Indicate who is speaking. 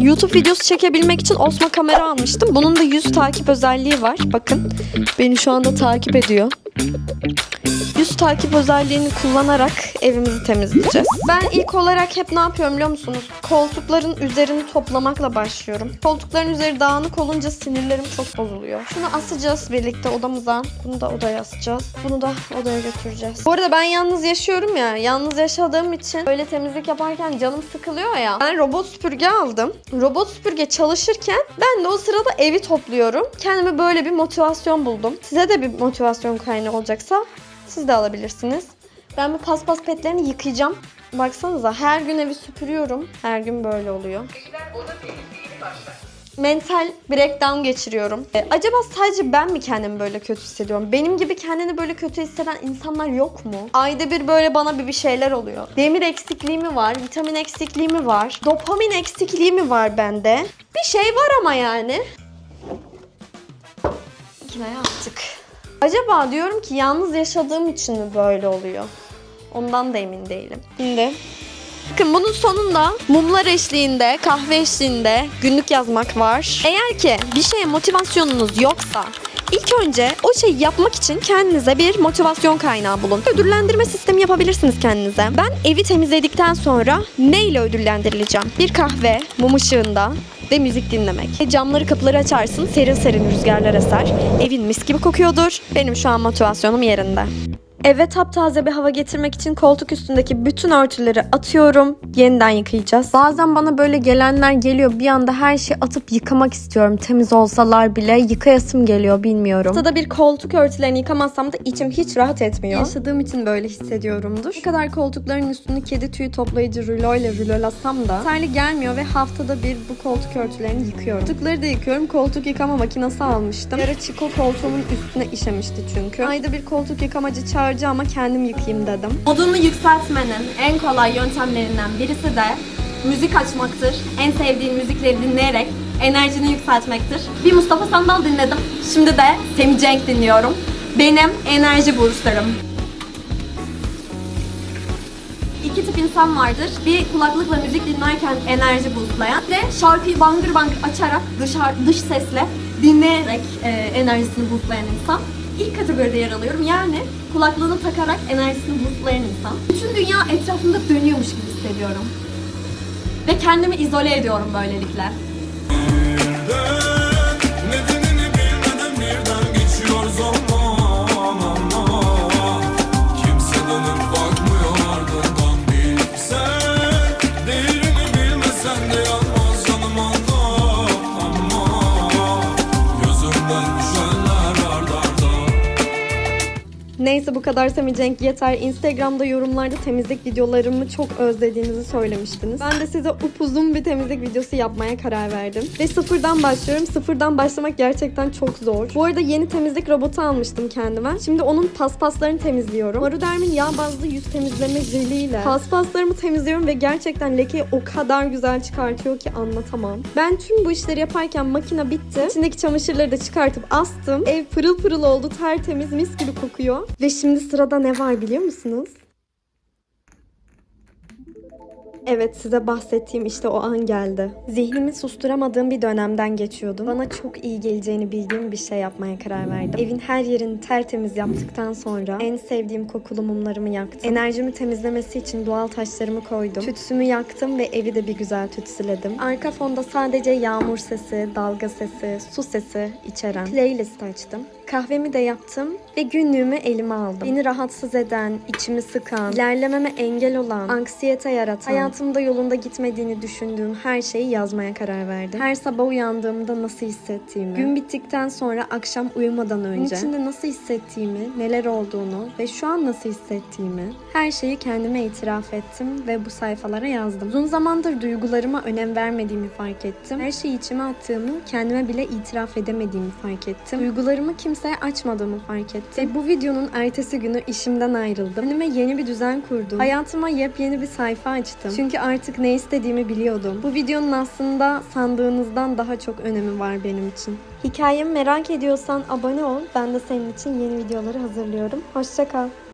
Speaker 1: YouTube videosu çekebilmek için Osmo kamera almıştım. Bunun da yüz takip özelliği var. Bakın beni şu anda takip ediyor. Yüz takip özelliğini kullanarak evimizi temizleyeceğiz. Ben ilk olarak hep ne yapıyorum biliyor musunuz? Koltukların üzerini toplamakla başlıyorum. Koltukların üzeri dağınık olunca sinirlerim çok bozuluyor. Şunu asacağız birlikte odamıza. Bunu da odaya asacağız. Bunu da odaya götüreceğiz. Bu arada ben yalnız yaşıyorum ya. Yalnız yaşadığım için böyle temizlik yaparken canım sıkılıyor ya. Ben robot süpürge aldım. Robot süpürge çalışırken ben de o sırada evi topluyorum. Kendime böyle bir motivasyon buldum. Size de bir motivasyon kaynağı olacaksa siz de alabilirsiniz. Ben bu paspas petlerini yıkayacağım. Baksanıza her gün evi süpürüyorum. Her gün böyle oluyor. Mental breakdown geçiriyorum. E, acaba sadece ben mi kendimi böyle kötü hissediyorum? Benim gibi kendini böyle kötü hisseden insanlar yok mu? Ayda bir böyle bana bir bir şeyler oluyor. Demir eksikliği mi var? Vitamin eksikliği mi var? Dopamin eksikliği mi var bende? Bir şey var ama yani. Yine yaptık. Acaba diyorum ki yalnız yaşadığım için mi böyle oluyor? Ondan da emin değilim. Şimdi Bakın bunun sonunda mumlar eşliğinde, kahve eşliğinde günlük yazmak var. Eğer ki bir şeye motivasyonunuz yoksa ilk önce o şeyi yapmak için kendinize bir motivasyon kaynağı bulun. Ödüllendirme sistemi yapabilirsiniz kendinize. Ben evi temizledikten sonra neyle ödüllendirileceğim? Bir kahve, mum ışığında ve müzik dinlemek. E, Camları kapıları açarsın, serin serin rüzgarlar eser. Evin mis gibi kokuyordur. Benim şu an motivasyonum yerinde. Eve taptaze bir hava getirmek için koltuk üstündeki bütün örtüleri atıyorum. Yeniden yıkayacağız. Bazen bana böyle gelenler geliyor. Bir anda her şeyi atıp yıkamak istiyorum. Temiz olsalar bile yıkayasım geliyor bilmiyorum. Haftada bir koltuk örtülerini yıkamazsam da içim hiç rahat etmiyor. Yaşadığım için böyle hissediyorumdur. Ne kadar koltukların üstünü kedi tüyü toplayıcı rulo ile rulolasam da terli gelmiyor ve haftada bir bu koltuk örtülerini yıkıyorum. Koltukları da yıkıyorum. Koltuk yıkama makinesi almıştım. Yara çiko koltuğumun üstüne işemişti çünkü. Ayda bir koltuk yıkamacı ama kendim yıkayayım dedim.
Speaker 2: Modunu yükseltmenin en kolay yöntemlerinden birisi de müzik açmaktır. En sevdiğin müzikleri dinleyerek enerjini yükseltmektir. Bir Mustafa Sandal dinledim. Şimdi de Semih Cenk dinliyorum. Benim enerji boostlarım. İki tip insan vardır. Bir kulaklıkla müzik dinlerken enerji boostlayan ve şarkıyı bangır bangır açarak dışarı, dış sesle dinleyerek e, enerjisini boostlayan insan. İlk kategoride yer alıyorum. Yani kulaklığını takarak enerjisini boostlayan insan. Bütün dünya etrafında dönüyormuş gibi hissediyorum. Ve kendimi izole ediyorum böylelikle.
Speaker 3: Nedenini bilmeden
Speaker 1: Neyse bu kadar Semi Cenk yeter. Instagram'da yorumlarda temizlik videolarımı çok özlediğinizi söylemiştiniz. Ben de size upuzun bir temizlik videosu yapmaya karar verdim. Ve sıfırdan başlıyorum. Sıfırdan başlamak gerçekten çok zor. Bu arada yeni temizlik robotu almıştım kendime. Şimdi onun paspaslarını temizliyorum. Maruderm'in yağ bazlı yüz temizleme jeliyle paspaslarımı temizliyorum ve gerçekten lekeyi o kadar güzel çıkartıyor ki anlatamam. Ben tüm bu işleri yaparken makine bitti. İçindeki çamaşırları da çıkartıp astım. Ev pırıl pırıl oldu, tertemiz, mis gibi kokuyor. Ve şimdi sırada ne var biliyor musunuz? Evet size bahsettiğim işte o an geldi. Zihnimi susturamadığım bir dönemden geçiyordum. Bana çok iyi geleceğini bildiğim bir şey yapmaya karar verdim. Evin her yerini tertemiz yaptıktan sonra en sevdiğim kokulu mumlarımı yaktım. Enerjimi temizlemesi için doğal taşlarımı koydum. Tütsümü yaktım ve evi de bir güzel tütsüledim. Arka fonda sadece yağmur sesi, dalga sesi, su sesi içeren playlist açtım. Kahvemi de yaptım ve günlüğümü elime aldım. Beni rahatsız eden, içimi sıkan, ilerlememe engel olan, anksiyete yaratan, hayatımda yolunda gitmediğini düşündüğüm her şeyi yazmaya karar verdim. Her sabah uyandığımda nasıl hissettiğimi, gün bittikten sonra akşam uyumadan önce, içinde nasıl hissettiğimi, neler olduğunu ve şu an nasıl hissettiğimi, her şeyi kendime itiraf ettim ve bu sayfalara yazdım. Uzun zamandır duygularıma önem vermediğimi fark ettim. Her şeyi içime attığımı kendime bile itiraf edemediğimi fark ettim. Duygularımı kimseye açmadığımı fark ettim. Ve bu videonun ertesi günü işimden ayrıldım. Kendime yeni bir düzen kurdum. Hayatıma yepyeni bir sayfa açtım. Çünkü artık ne istediğimi biliyordum. Bu videonun aslında sandığınızdan daha çok önemi var benim için. Hikayemi merak ediyorsan abone ol. Ben de senin için yeni videoları hazırlıyorum. Hoşça kal.